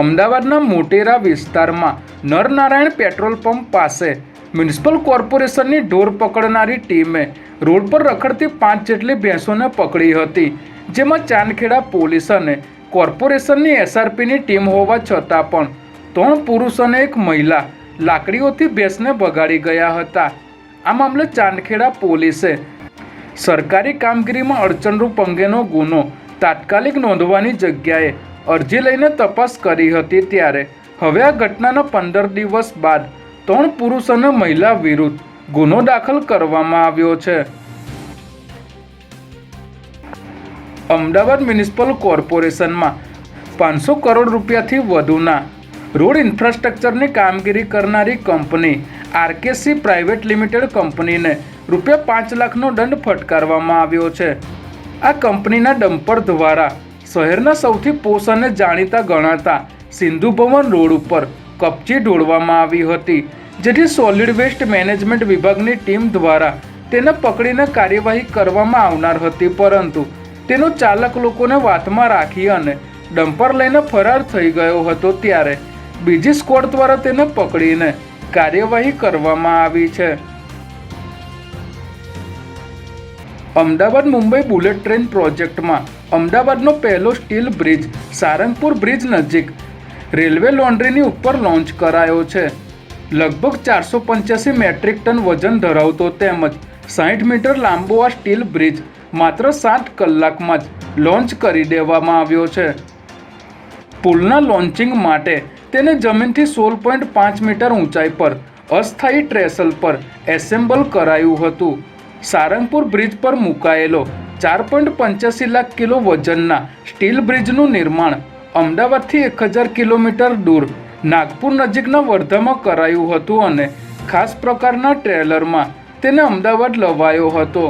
અમદાવાદના મોટેરા વિસ્તારમાં Narnarayan petrol pump પાસે મ્યુનિસિપલ કોર્પોરેશનની ઢોર પકડનારી ટીમે રોડ પર રખડતી પાંચ જેટલી ભેંસોને પકડી હતી, જેમાં ચાંદખેડા પોલીસ અને કોર્પોરેશનની એસઆરપીની ટીમ હોવા છતાં પણ ત્રણ પુરુષ અને એક મહિલા લાકડીઓથી ભેંસને બગાડી ગયા હતા. આ મામલે ચાંદખેડા પોલીસે સરકારી કામગીરીમાં અડચણરૂપ અંગેનો ગુનો તાત્કાલિક નોંધવાની જગ્યાએ અરજી લઈને તપાસ કરી હતી ત્યારે. હવે આ ઘટનાના પંદર દિવસ બાદ ત્રણ પુરુષ અને મહિલા વિરુદ્ધ ગુનો દાખલ કરવામાં આવ્યો છે. અમદાવાદ મ્યુનિસિપલ કોર્પોરેશનમાં પાંચસો કરોડ રૂપિયાથી વધુના રોડ ઇન્ફ્રાસ્ટ્રક્ચરની કામગીરી કરનારી કંપની આરકેસી પ્રાઇવેટ લિમિટેડ કંપનીને રૂપિયા પાંચ લાખનો દંડ ફટકારવામાં આવ્યો છે. આ કંપનીના ડમ્પર દ્વારા શહેરના સૌથી પોષ અને જાણીતા ગણાતા સિંધુ ભવન રોડ ઉપર કપચી ઢોળવામાં આવી હતી, જેથી સોલિડ વેસ્ટ મેનેજમેન્ટ વિભાગની ટીમ દ્વારા તેને પકડીને કાર્યવાહી કરવામાં આવનાર હતી, પરંતુ તેનો ચાલક લોકોને વાતમાં રાખી અને ડમ્પર લઈને ફરાર થઈ ગયો હતો ત્યારે બીજી સ્કોડ દ્વારા તેને પકડીને કાર્યવાહી કરવામાં આવી છે. અમદાવાદ મુંબઈ બુલેટ ટ્રેન પ્રોજેક્ટમાં અમદાવાદનો પહેલો સ્ટીલ બ્રિજ, સારંગપુર બ્રિજ નજીક રેલવે લોન્ડ્રીની ઉપર લોન્ચ કરાયો છે. લગભગ ચારસો પંચ્યાસી મેટ્રિક ટન વજન ધરાવતો તેમજ સાઠ મીટર લાંબો આ સ્ટીલ બ્રિજ માત્ર સાત કલાકમાં જ લોન્ચ કરી દેવામાં આવ્યો છે. પુલના લોન્ચિંગ માટે તેને જમીનથી સોળ પોઈન્ટ પાંચ મીટર ઊંચાઈ પર અસ્થાયી ટ્રેસલ પર એસેમ્બલ કરાયું હતું. સારંગપુર બ્રિજ પર મુકાયેલો ચાર પોઈન્ટ પંચ્યાસી લાખ કિલો વજનના સ્ટીલ બ્રિજનું નિર્માણ અમદાવાદથી એક હજાર કિલોમીટર દૂર નાગપુર નજીકના વર્ધામાં કરાયું હતું અને ખાસ પ્રકારના ટ્રેલરમાં તેને અમદાવાદ લવાયો હતો.